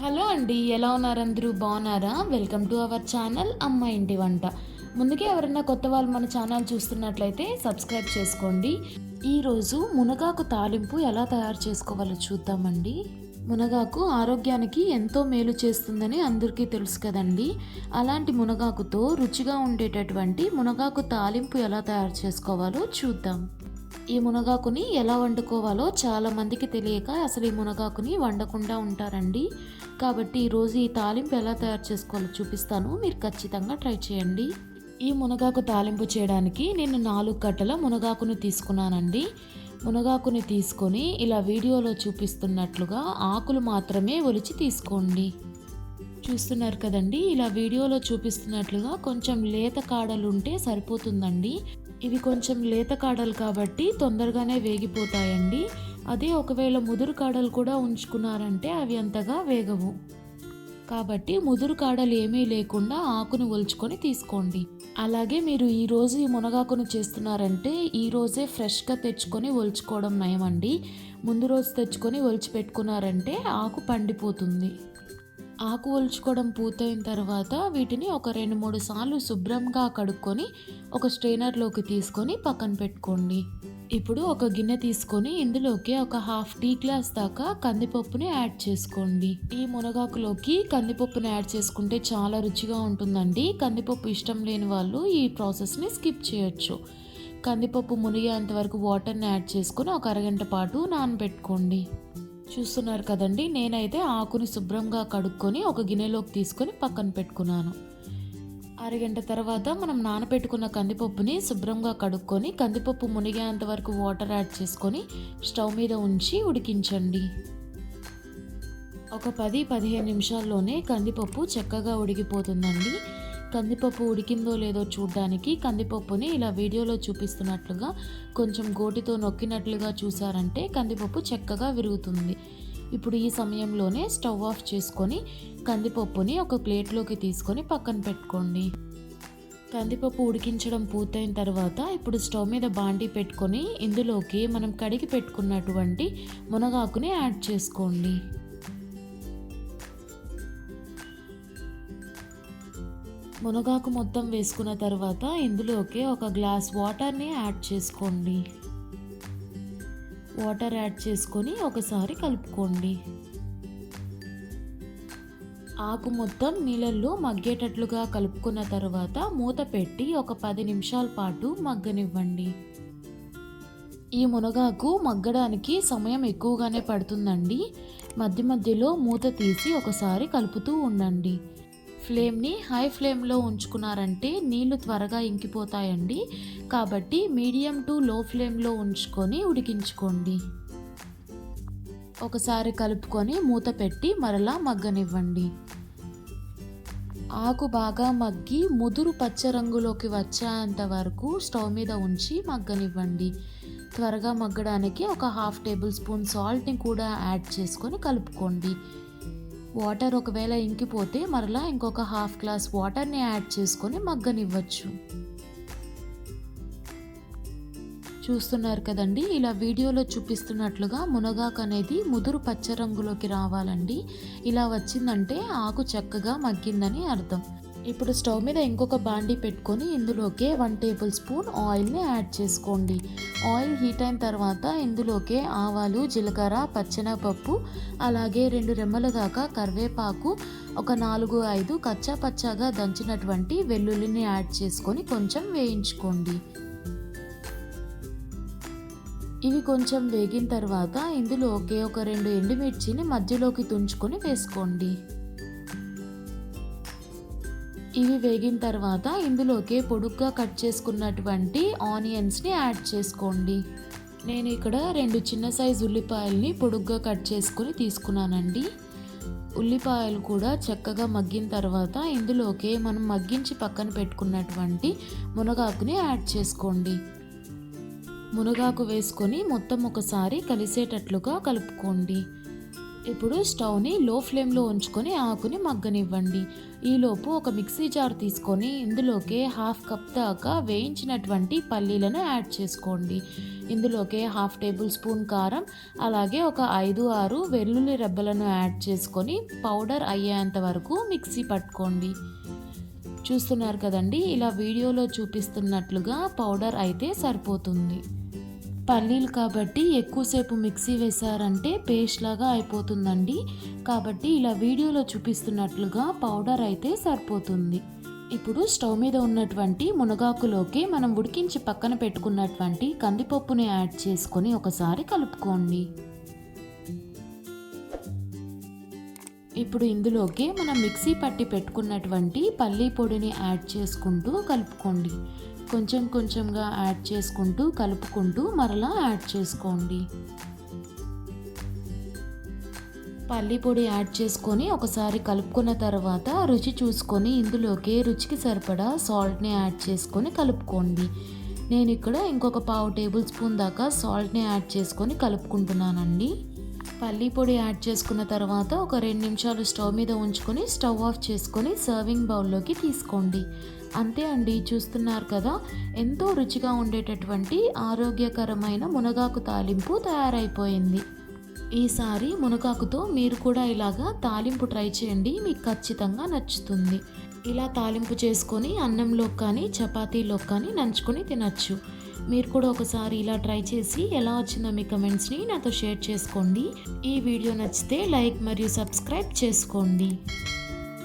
Hello అండి ఎలా ఉన్నారు అందరూ? బాగున్నారా? వెల్కమ్ టు అవర్ ఛానల్ అమ్మ ఇంటి వంట. ముందుకే ఎవరైనా కొత్త వాళ్ళు మన ఛానల్ చూస్తున్నట్లయితే సబ్స్క్రైబ్ చేసుకోండి. ఈరోజు మునగాకు తాలింపు ఎలా తయారు చేసుకోవాలో చూద్దామండి. మునగాకు ఆరోగ్యానికి ఎంతో మేలు చేస్తుందని అందరికీ తెలుసు కదండి. అలాంటి మునగాకుతో రుచిగా ఉండేటటువంటి మునగాకు తాలింపు ఎలా తయారు చేసుకోవాలో చూద్దాం. ఈ మునగాకుని ఎలా వండుకోవాలో చాలామందికి తెలియక అసలు ఈ మునగాకుని వండకుండా ఉంటారండి. కాబట్టి ఈరోజు ఈ తాలింపు ఎలా తయారు చేసుకోవాలో చూపిస్తాను. మీరు ఖచ్చితంగా ట్రై చేయండి. ఈ మునగాకు తాలింపు చేయడానికి నేను నాలుగు కట్టల మునగాకుని తీసుకున్నానండి. మునగాకుని తీసుకొని ఇలా వీడియోలో చూపిస్తున్నట్లుగా ఆకులు మాత్రమే ఒలిచి తీసుకోండి. చూస్తున్నారు కదండి ఇలా వీడియోలో చూపిస్తున్నట్లుగా కొంచెం లేత కాడలు ఉంటే సరిపోతుందండి. ఇవి కొంచెం లేత కాడలు కాబట్టి తొందరగానే వేగిపోతాయండి. అదే ఒకవేళ ముదురు కాడలు కూడా ఉంచుకున్నారంటే అవి అంతగా వేగవు. కాబట్టి ముదురు కాడలు ఏమీ లేకుండా ఆకును ఒలుచుకొని తీసుకోండి. అలాగే మీరు ఈరోజు ఈ మునగాకును చేస్తున్నారంటే ఈరోజే ఫ్రెష్గా తెచ్చుకొని ఒలుచుకోవడం నయమండి. ముందు రోజు తెచ్చుకొని ఒలిచి పెట్టుకున్నారంటే ఆకు పండిపోతుంది. ఆకు ఒలుచుకోవడం పూర్తయిన తర్వాత వీటిని ఒక రెండు మూడు సార్లు శుభ్రంగా కడుక్కొని ఒక స్ట్రైనర్లోకి తీసుకొని పక్కన పెట్టుకోండి. ఇప్పుడు ఒక గిన్నె తీసుకొని ఇందులోకి ఒక హాఫ్ టీ గ్లాస్ దాకా కందిపప్పుని యాడ్ చేసుకోండి. ఈ మునగాకులోకి కందిపప్పుని యాడ్ చేసుకుంటే చాలా రుచిగా ఉంటుందండి. కందిపప్పు ఇష్టం లేని వాళ్ళు ఈ ప్రాసెస్ని స్కిప్ చేయొచ్చు. కందిపప్పు మునిగేంత వరకు వాటర్ని యాడ్ చేసుకొని ఒక అరగంట పాటు నానబెట్టుకోండి. చూస్తున్నారు కదండి. నేనైతే ఆకుని శుభ్రంగా కడుక్కొని ఒక గిన్నెలోకి తీసుకొని పక్కన పెట్టుకున్నాను. అరగంట తర్వాత మనం నానబెట్టుకున్న కందిపప్పుని శుభ్రంగా కడుక్కొని కందిపప్పు మునిగేంత వరకు వాటర్ యాడ్ చేసుకొని స్టవ్ మీద ఉంచి ఉడికించండి. ఒక పది పదిహేను నిమిషాల్లోనే కందిపప్పు చక్కగా ఉడికిపోతుందండి. కందిపప్పు ఉడికిందో లేదో చూడడానికి కందిపప్పుని ఇలా వీడియోలో చూపిస్తున్నట్లుగా కొంచెం గోటితో నొక్కినట్లుగా చూసారంటే కందిపప్పు చక్కగా విరుగుతుంది. ఇప్పుడు ఈ సమయంలోనే స్టవ్ ఆఫ్ చేసుకొని కందిపప్పుని ఒక ప్లేట్లోకి తీసుకొని పక్కన పెట్టుకోండి. కందిపప్పు ఉడికించడం పూర్తయిన తర్వాత ఇప్పుడు స్టవ్ మీద బాండీ పెట్టుకొని ఇందులోకి మనం కడిగి పెట్టుకున్నటువంటి మునగాకుని యాడ్ చేసుకోండి. మునగాకు మొత్తం వేసుకున్న తర్వాత ఇందులోకి ఒక గ్లాస్ వాటర్ని యాడ్ చేసుకోండి. వాటర్ యాడ్ చేసుకొని ఒకసారి కలుపుకోండి. ఆకు మొత్తం నీళ్ళల్లో మగ్గేటట్లుగా కలుపుకున్న తర్వాత మూత పెట్టి ఒక పది నిమిషాల పాటు మగ్గనివ్వండి. ఈ మునగాకు మగ్గడానికి సమయం ఎక్కువగానే పడుతుందండి. మధ్య మధ్యలో మూత తీసి ఒకసారి కలుపుతూ ఉండండి. ఫ్లేమ్ని హై ఫ్లేమ్లో ఉంచుకున్నారంటే నీళ్ళు త్వరగా ఇంకిపోతాయండి. కాబట్టి మీడియం టు లో ఫ్లేమ్లో ఉంచుకొని ఉడికించుకోండి. ఒకసారి కలుపుకొని మూత పెట్టి మరలా మగ్గనివ్వండి. ఆకు బాగా మగ్గి ముదురు పచ్చ రంగులోకి వచ్చేంత వరకు స్టవ్ మీద ఉంచి మగ్గనివ్వండి. త్వరగా మగ్గడానికి ఒక హాఫ్ టేబుల్ స్పూన్ సాల్ట్ని కూడా యాడ్ చేసుకొని కలుపుకోండి. వాటర్ ఒకవేళ ఇంకిపోతే మరలా ఇంకొక హాఫ్ గ్లాస్ వాటర్ని యాడ్ చేసుకొని మగ్గనివ్వచ్చు. చూస్తున్నారు కదండి ఇలా వీడియోలో చూపిస్తున్నట్లుగా మునగాకు అనేది ముదురు పచ్చ రంగులోకి రావాలండి. ఇలా వచ్చిందంటే ఆకు చక్కగా మగ్గిందని అర్థం. ఇప్పుడు స్టవ్ మీద ఇంకొక బాండీ పెట్టుకొని ఇందులోకి వన్ టేబుల్ స్పూన్ ఆయిల్ని యాడ్ చేసుకోండి. ఆయిల్ హీట్ అయిన తర్వాత ఇందులోకే ఆవాలు జీలకర్ర పచ్చెనపప్పు అలాగే రెండు రెమ్మల దాకా కరివేపాకు ఒక నాలుగు ఐదు కచ్చా పచ్చాగా దంచినటువంటి వెల్లుల్లిని యాడ్ చేసుకొని కొంచెం వేయించుకోండి. ఇవి కొంచెం వేగిన తర్వాత ఇందులోకి ఒక రెండు ఎండుమిర్చిని మధ్యలోకి తుంచుకొని వేసుకోండి. ఇవి వేగిన తర్వాత ఇందులోకి పొడుగ్గా కట్ చేసుకున్నటువంటి ఆనియన్స్ని యాడ్ చేసుకోండి. నేను ఇక్కడ రెండు చిన్న సైజు ఉల్లిపాయల్ని పొడుగ్గా కట్ చేసుకొని తీసుకున్నానండి. ఉల్లిపాయలు కూడా చక్కగా మగ్గిన తర్వాత ఇందులోకి మనం మగ్గించి పక్కన పెట్టుకున్నటువంటి మునగాకుని యాడ్ చేసుకోండి. మునగాకు వేసుకొని మొత్తం ఒకసారి కలిసేటట్లుగా కలుపుకోండి. ఇప్పుడు స్టవ్ని లో ఫ్లేమ్లో ఉంచుకొని ఆకుని మగ్గనివ్వండి. ఈలోపు ఒక మిక్సీ జార్ తీసుకొని ఇందులోకి హాఫ్ కప్ దాకా వేయించినటువంటి పల్లీలను యాడ్ చేసుకోండి. ఇందులోకి హాఫ్ టేబుల్ స్పూన్ కారం అలాగే ఒక ఐదు ఆరు వెల్లుల్లి రెబ్బలను యాడ్ చేసుకొని పౌడర్ అయ్యేంత వరకు మిక్సీ పట్టుకోండి. చూస్తున్నారు కదండి ఇలా వీడియోలో చూపిస్తున్నట్లుగా పౌడర్ అయితే సరిపోతుంది. పల్లీలు కాబట్టి ఎక్కువసేపు మిక్సీ వేశారంటే పేస్ట్ లాగా అయిపోతుందండి. కాబట్టి ఇలా వీడియోలో చూపిస్తున్నట్లుగా పౌడర్ అయితే సరిపోతుంది. ఇప్పుడు స్టవ్ మీద ఉన్నటువంటి మునగాకులోకి మనం ఉడికించి పక్కన పెట్టుకున్నటువంటి కందిపప్పుని యాడ్ చేసుకొని ఒకసారి కలుపుకోండి. ఇప్పుడు ఇందులోకి మనం మిక్సీ పట్టి పెట్టుకున్నటువంటి పల్లీ పొడిని యాడ్ చేసుకుంటూ కలుపుకోండి. కొంచెం కొంచెంగా యాడ్ చేసుకుంటూ కలుపుకుంటూ మరలా యాడ్ చేసుకోండి. పల్లి పొడి యాడ్ చేసుకొని ఒకసారి కలుపుకున్న తర్వాత రుచి చూసుకొని ఇందులోకి రుచికి సరిపడా సాల్ట్ని యాడ్ చేసుకొని కలుపుకోండి. నేను ఇక్కడ ఇంకొక పావు టేబుల్ స్పూన్ దాకా సాల్ట్ని యాడ్ చేసుకొని కలుపుకుంటున్నానండి. పల్లీ పొడి యాడ్ చేసుకున్న తర్వాత ఒక రెండు నిమిషాలు స్టవ్ మీద ఉంచుకొని స్టవ్ ఆఫ్ చేసుకొని సర్వింగ్ బౌల్లోకి తీసుకోండి. అంతే అండి చూస్తున్నారు కదా? ఎంతో రుచిగా ఉండేటటువంటి ఆరోగ్యకరమైన మునగాకు తాలింపు తయారైపోయింది. ఈసారి మునగాకుతో మీరు కూడా ఇలాగా తాలింపు ట్రై చేయండి మీకు ఖచ్చితంగా నచ్చుతుంది. ఇలా తాలింపు చేసుకొని అన్నంలో కానీ చపాతీలో కానీ నంచుకొని తినచ్చు. మీరు కూడా ఒకసారి ఇలా ట్రై చేసి ఎలా వచ్చిందో మీ కమెంట్స్ని నాతో షేర్ చేసుకోండి. ఈ వీడియో నచ్చితే లైక్ మరియు సబ్స్క్రైబ్ చేసుకోండి.